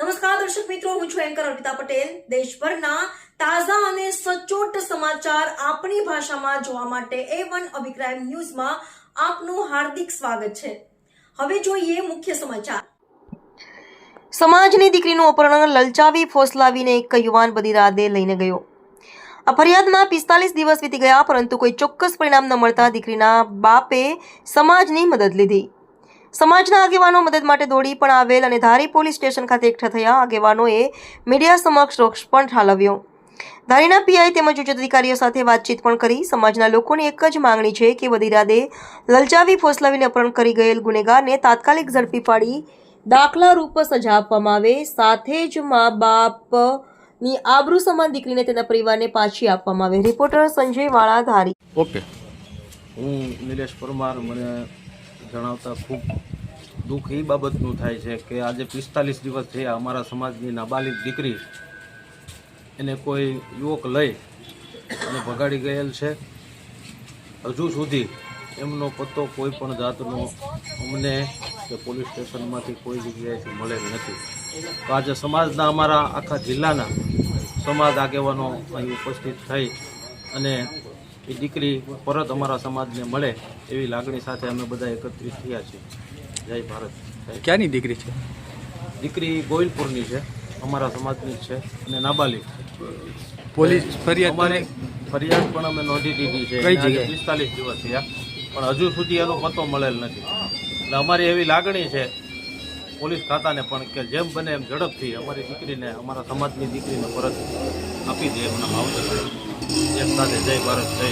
નમસ્કાર, દર્શક મિત્રો, હું છું એન્કર અર્પિતા પટેલ. દેશભરના તાજા અને સચોટ સમાચાર આપણી ભાષામાં જોવા માટે એ વન અભિપ્રાય ન્યૂઝમાં આપનું હાર્દિક સ્વાગત છે. હવે જોઈએ મુખ્ય સમાચાર. સમાજની દીકરીનું અપહરણ લલચાવી ફોસલાવીને એક યુવાન બધી રાતે લઈને ગયો. આ ફરિયાદમાં પિસ્તાલીસ દિવસ વીતી ગયા, પરંતુ કોઈ ચોક્કસ પરિણામ ન મળતા દીકરીના બાપે સમાજની મદદ લીધી. સમાજના આગેવાનો મદદ માટે દોડી પણ આવેલ અને ધારી પોલીસ સ્ટેશન ખાતે એકઠા થયા. આગેવાનોએ મીડિયા સમક્ષ રોક્ષ પણ ઠાલવ્યો. ધારીના પીઆઈ તેમજ ઉચ્ચ અધિકારીઓ સાથે વાતચીત પણ કરી. સમાજના લોકોની એક જ માંગણી છે કે વદીરાદે લલચાવી, ફોસલાવીને અપહરણ કરી ગયેલ ગુનેગારને તાત્કાલિક ઝડપી પાડી દાખલા રૂપ સજા આપવામાં આવે. સાથે જ મા બાપની આબરૂ સમાન દીકરીને તેના પરિવારને પાછી આપવામાં આવે. રિપોર્ટર સંજય વાળા, ધારી. ઓકે. હું નિલેશ પરમાર, મને જણાવતા ખૂબ દુઃખ એ બાબતનું થાય છે કે આજે પિસ્તાલીસ દિવસ થયા અમારા સમાજની નાબાલિક દીકરી એને કોઈ યુવક લઈ અને ભગાડી ગયેલ છે. હજુ સુધી એમનો પત્તો કોઈ પણ જાતનો અમને કે પોલીસ સ્ટેશનમાંથી કોઈ જગ્યાએથી મળેલ નથી. તો આજે સમાજના અમારા આખા જિલ્લાના સમાજ આગેવાનો અહીં ઉપસ્થિત થઈ અને એ દીકરી પરત અમારા સમાજને મળે એવી લાગણી સાથે અમે બધા એકત્રિત થયા છીએ. જય ભારત. ક્યાંની દીકરી છે? દીકરી ગોવિલપુરની છે. અમારા સમાજની જ છે અને નાબાલિગ પોલીસ ફરિયાદ અમારે ફરિયાદ પણ અમે નોંધી દીધી છે? પિસ્તાલીસ દિવસ થયા. પણ હજુ સુધી એનો પત્તો મળેલ નથી. એટલે અમારી એવી લાગણી છે પોલીસ ખાતાને પણ કે જેમ બને એમ ઝડપથી અમારી દીકરીને, અમારા સમાજની દીકરીને પરત આપી દે એમના માવતર એક સાથે જય ભારત, જય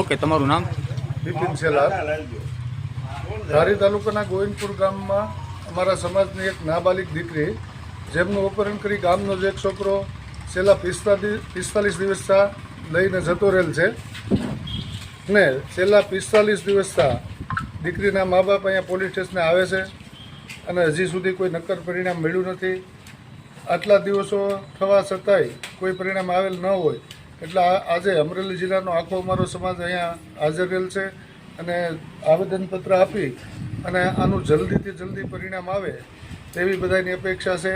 ઓકે, તમારું નામ? બિપિન સેલાર ધારી તાલુકાના ગોવિંદપુર ગામમાં અમારા સમાજની એક નાબાલિક દીકરી, જેમનું અપહરણ કરી ગામનો જ એક છોકરો છેલ્લા પિસ્તાલીસ પિસ્તાલીસ દિવસથી લઈને જતો રહેલ છે. ને છેલ્લા પિસ્તાલીસ દિવસથી દીકરીના મા બાપ અહીંયા પોલીસ સ્ટેશને આવે છે. અને હજી સુધી કોઈ નક્કર પરિણામ મળ્યું નથી. આટલા દિવસો થવા છતાંય કોઈ પરિણામ આવેલ ન હોય. એટલે આજે અમરેલી જિલ્લાનો આખો અમારો સમાજ અહીંયા હાજર રહેલ છે અને આવેદનપત્ર આપી અને આનું જલ્દીથી જલ્દી પરિણામ આવે તેવી બધાની અપેક્ષા છે.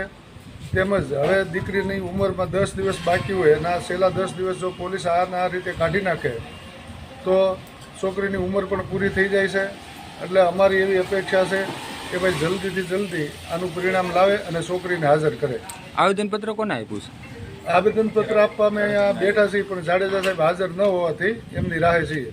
તેમજ હવે દીકરીની ઉંમરમાં દસ દિવસ બાકી હોય અને આ છેલ્લા દસ દિવસ જો પોલીસ આના આ રીતે કાઢી નાખે, તો છોકરીની ઉંમર પણ પૂરી થઈ જાય છે. એટલે અમારી એવી અપેક્ષા છે કે ભાઈ જલ્દીથી જલ્દી આનું પરિણામ લાવે અને છોકરીને હાજર કરે. આવેદનપત્ર કોને આપ્યું છે? આવેદનપત્ર આપવા અમે અહીંયા બેઠા છીએ પણ જાડેજા સાહેબ હાજર ન હોવાથી એમની રાહે છીએ.